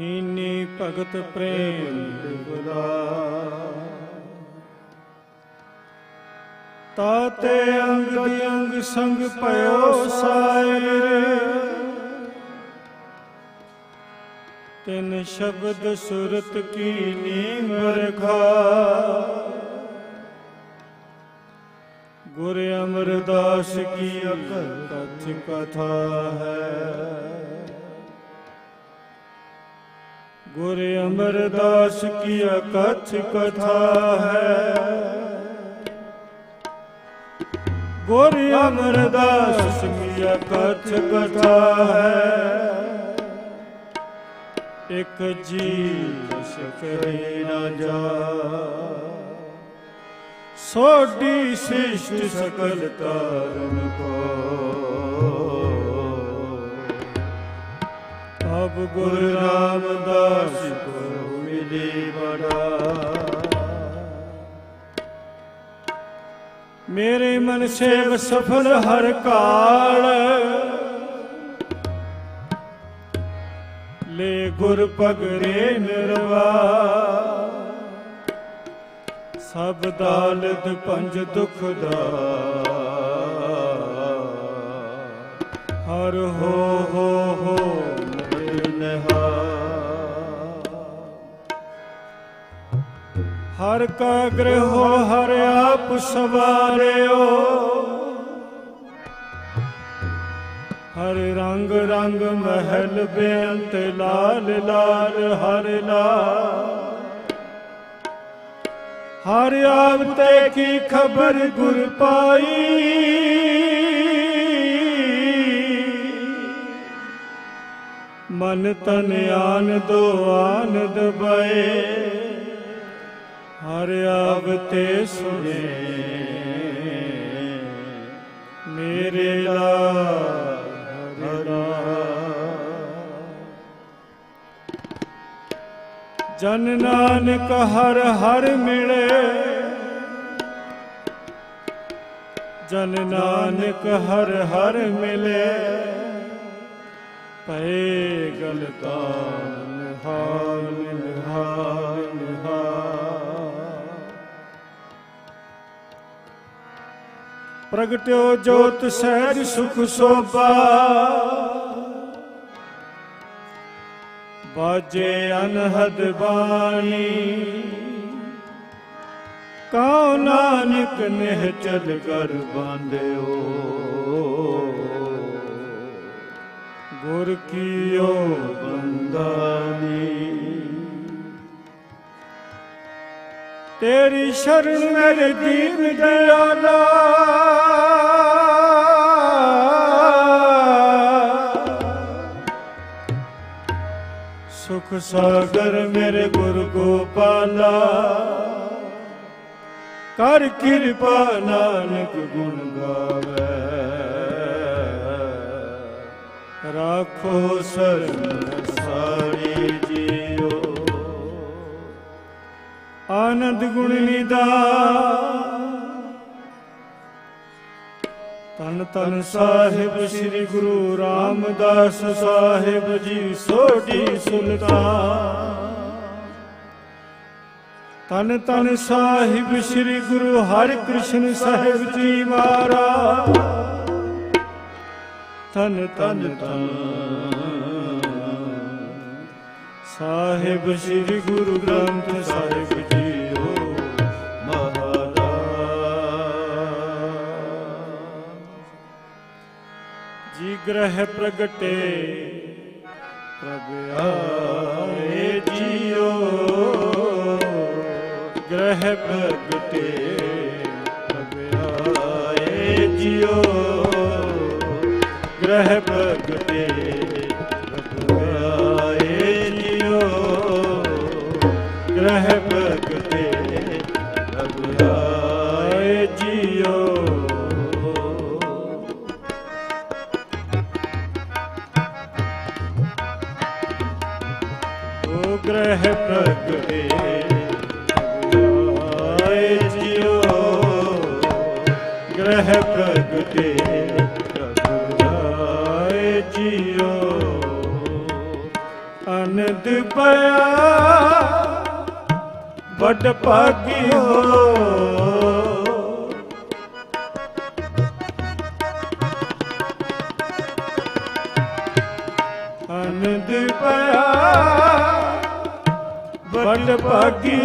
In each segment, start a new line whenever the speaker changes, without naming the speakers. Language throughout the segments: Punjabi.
ਕੀਨੀ ਭਗਤ ਪ੍ਰੇਮ ਤਾਤੇ ਅੰਗ ਅੰਗ ਸੰਗ ਭਇਓ ਸਾਇਰ। ਤਿਨ ਸ਼ਬਦ ਸੁਰਤ ਕੀ ਨੀਮ ਰਖਾ ਗੁਰ ਅਮਰਦਾਸ ਕੀ ਅਕਲ ਤਥ ਕਥਾ ਹੈ। ਗੁਰ ਅਮਰਦਾਸ ਕੀ ਅਕਥ ਕਥਾ ਹੈ? ਗੁਰ ਅਮਰਦਾਸ ਕੀ ਅਕਥ ਕਥਾ ਹੈ? ਇਕ ਜੀ ਸਕਰੇ ਨਾ ਜਾ। ਸੋਢੀ ਸ੍ਰਿਸ਼ਟ ਸਕਲ ਤਾਰਨ ਕੋ। ਅਬ ਗੁਰ ਰਾਮਦਾਸ ਕੋ ਮਿਲੇ ਬੜਾ ਮੇਰੇ ਮਨ ਸੇਵ ਸਫਲ ਹਰ ਕਾਲ। ਲੈ ਗੁਰ ਪਗਰੇ ਨਿਰਵਾ। ਸਭ ਦਾਲਤ ਪੰਜ ਦੁਖ ਦਾ। ਹਰ ਹੋ ਹੋ ਹੋ ਹਰ ਕਾ ਗ੍ਰਹੋ ਹਰ ਆਪ ਸਵਾਰਿਓ। ਹਰ ਰੰਗ ਰੰਗ ਮਹਿਲ ਬੇਅੰਤ, ਲਾਲ ਲਾਲ, ਹਰ ਲਾਲ। ਹਰ ਆਵਤੇ ਕੀ ਖਬਰ ਗੁਰ ਪਾਈ? ਮਨ ਤਨ ਆਨੰਦੋ ਆਨੰਦ ਬਏ। ਹਰ ਆਵਤੇ ਸੁਣੇ। ਮੇਰੇ ਲਾਲ ਜਨ ਨਾਨਕ ਹਰ ਹਰ ਮਿਲੇ। ਜਨ ਨਾਨਕ ਹਰ ਹਰ ਮਿਲੇ। ਪਏ ਗਲਤਾਨ ਹਾਲ ਨਿਹਾਲ ਨਿਹਾਲ ਪ੍ਰਗਟਿਓ ਜੋਤ ਸਹਿਜ ਸੁਖ ਸੋਭਾ। ਬਾਜੇ ਅਨਹਦ ਬਾਣੀ। ਕਉ ਨਾਨਕ ਨਿਹ ਚਲ ਕਰ ਬਾਂਧਿਓ। ਗੁਰ ਕੀਓ ਬੰਦਾਨੀ। ਤੇਰੀ ਸ਼ਰਨ ਮੇਰੇ ਦੀਨ ਦਿਆਲਾ। ਸੁਖ ਸਾਗਰ ਮੇਰੇ ਗੁਰ ਗੋਪਾਲਾ। ਕਰ ਕਿਰਪਾ ਨਾਨਕ ਗੁਣ ਗਾਵੇ। ਰਾਖੋ ਸਰਨ ਸਾਰੀ ਜੀਓ। ਆਨੰਦ ਗੁਣ ਨਿਦਾਨ ਤਨ ਤਨ ਸਾਹਿਬ ਸ੍ਰੀ ਗੁਰੂ ਰਾਮਦਾਸ ਸਾਹਿਬ ਜੀ, ਸੋਢੀ ਸੁਲਤਾਨ। ਤਨ ਤਨ ਸਾਹਿਬ ਸ੍ਰੀ ਗੁਰੂ ਹਰਿ ਕ੍ਰਿਸ਼ਨ ਸਾਹਿਬ ਜੀ ਮਹਾਰਾਜ। ਤਨ ਤਨ ਤਨ। ਸਾਹਿਬ ਸ੍ਰੀ ਗੁਰੂ ਗ੍ਰੰਥ ਸਾਹਿਬ ਜੀਓ ਮਹਾਰਾਜ। ਜੀ ਗ੍ਰਹਿ ਪ੍ਰਗਟੇ, ਪ੍ਰਭ ਆਏ ਜੀਓ। ਗ੍ਰਹਿ ਪ੍ਰਗਟੇ, ਪ੍ਰਭ ਆਏ ਜੀਓ। ਗ੍ਰਹਿ ਪ੍ਰਗਟੇ ਪ੍ਰਭ ਆਏ ਜੀਓ ਗ੍ਰਹਿ ਪ੍ਰਗਟੇ ਪ੍ਰਭ ਆਏ ਜੀਓ। ਓ ਗ੍ਰਹਿ ਪ੍ਰਗਟੇ ਅਨੰਦ ਪਿਆ ਵੱਡ ਭਾਗੀ ਹੋ। ਅਨੰਦ ਪਿਆ ਵੱਡ ਭਾਗੀ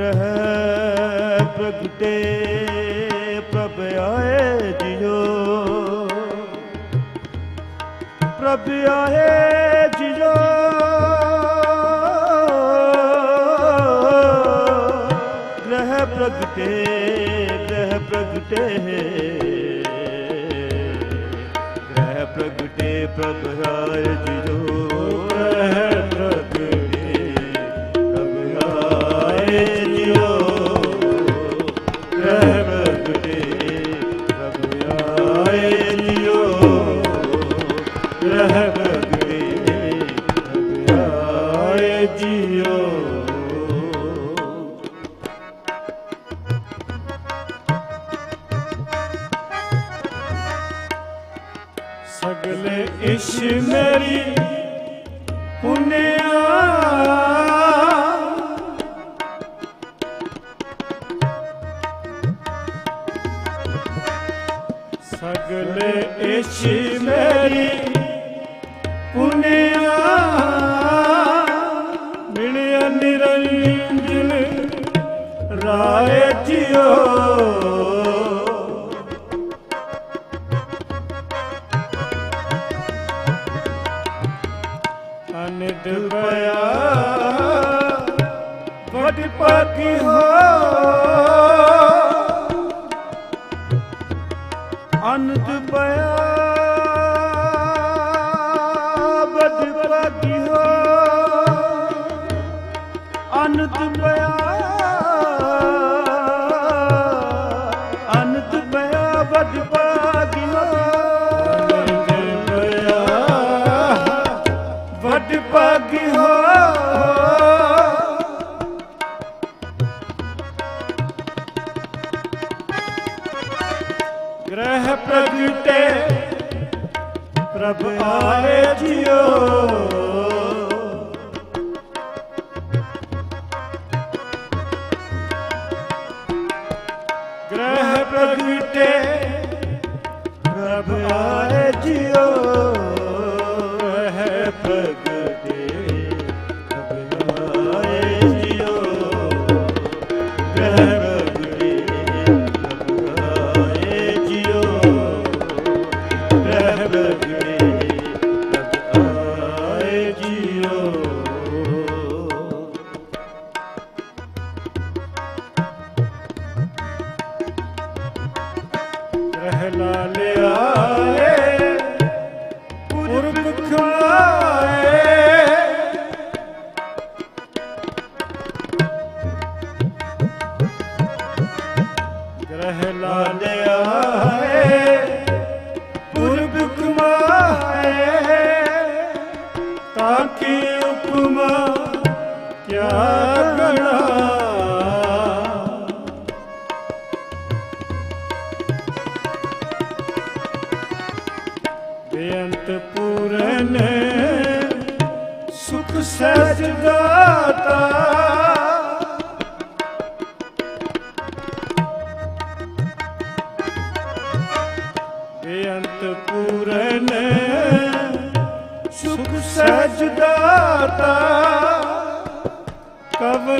ਗ੍ਰਹਿ ਪ੍ਰਗਟੇ, ਪ੍ਰਭ ਆਏ ਜਿਉ। ਪ੍ਰਭ ਆਏ ਜਿਉ। ਗ੍ਰਹਿ ਪ੍ਰਗਟੇ ਗ੍ਰਹਿ ਪ੍ਰਗਟੇ। ਪ੍ਰਗਟੇ ਪ੍ਰਭ
ਹਰ ਜਿਜੋ ਸਗਲੇ ਇਸ਼ ਮੇਰੀ ਪੁੰਨਿਆ। ਸਗਲੇ ਇਸ਼ ਮੇਰੀ ਪੁੰਨਿਆ। ਮਿਲਿਆ ਨਿਰੰਜਨ ਰਾਏ ਜਿਓ ਕੀ ਹੋ।
ਅਨੰਤ ਪਿਆ।
ਗ੍ਰਹਿ ਪ੍ਰਗਟੇ। ਪ੍ਰਭ ਆਏ
ਜਿਓ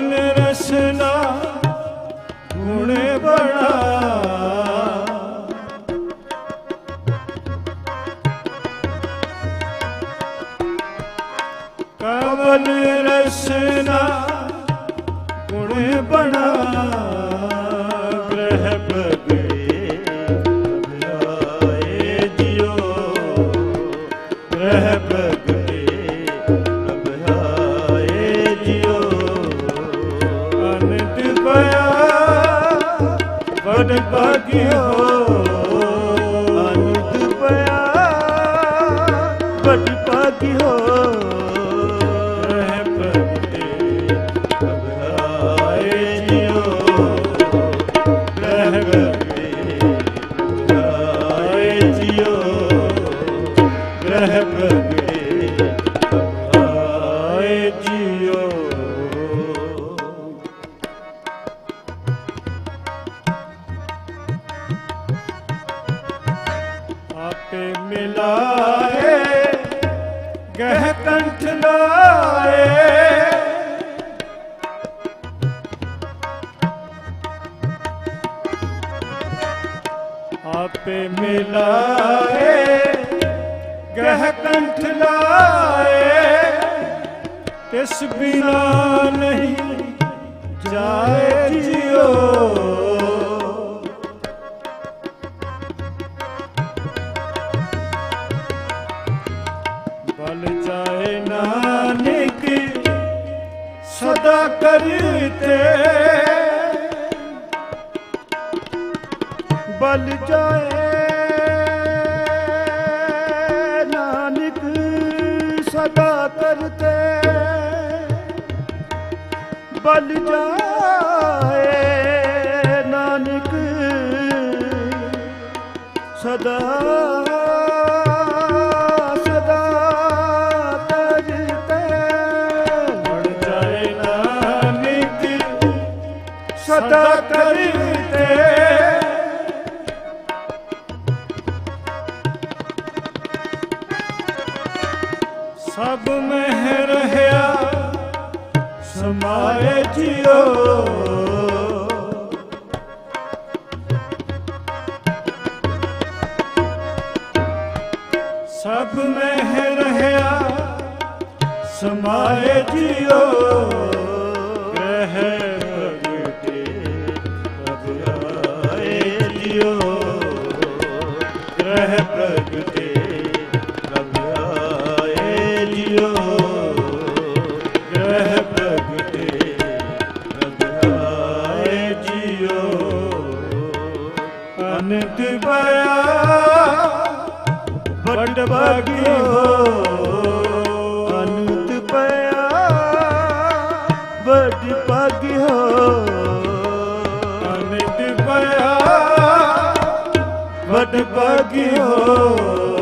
Nara.
ਆਪੇ ਮਿਲਾਏ, ਗਹਿ ਕੰਠ ਲਾਏ। ਤਿਸ ਬਿਨਾ ਨਹੀਂ ਜਾਏ ਜਿਉ। ਬਲ ਜਾਏ ਨਾਨਕ ਸਦਾ ਕਰਤੇ।
ਬਲ ਜਾਏ ਬਲ ਜਾਏ ਨਾਨਕ ਸਦਾ ਸਦਾ
ਕਰੀ ਸਮਾਏ ਜਿਉ ਸਭ ਮਹਿ ਰਹਾ ਸਮਾਏ ਜਿਉ ਅਨੰਤ ਪਿਆ ਵੱਡ ਭਾਗਿਓ
ਅਨੰਤ ਪਿਆ ਵੱਡ ਭਾਗਿਓ
ਅਨੰਤ